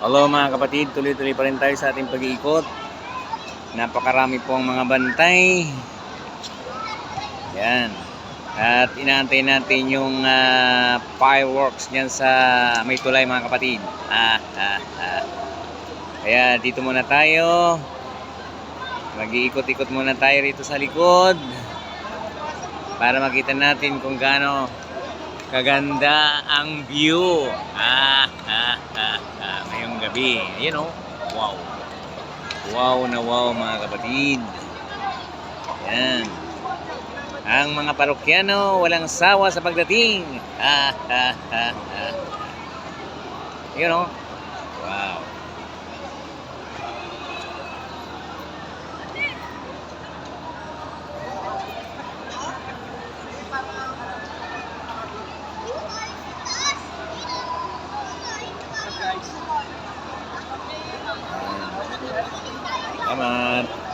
Hello mga kapatid, tuloy-tuloy pa rin tayo sa ating pag-iikot. Napakarami pong mga bantay. Yan. At inaantay natin yung ah, fireworks niyan sa may tulay mga kapatid. Ah, ah, ah. Kaya dito muna tayo. Mag-iikot-ikot muna tayo rito sa likod. Para makita natin kung gaano kaganda ang view. Ah, gabi. Ayan oh. Wow. Wow na wow mga kapatid. Yan. Ang mga parokyano walang sawa sa pagdating. Ah, ah, ah, ah. Ayan oh. Come on.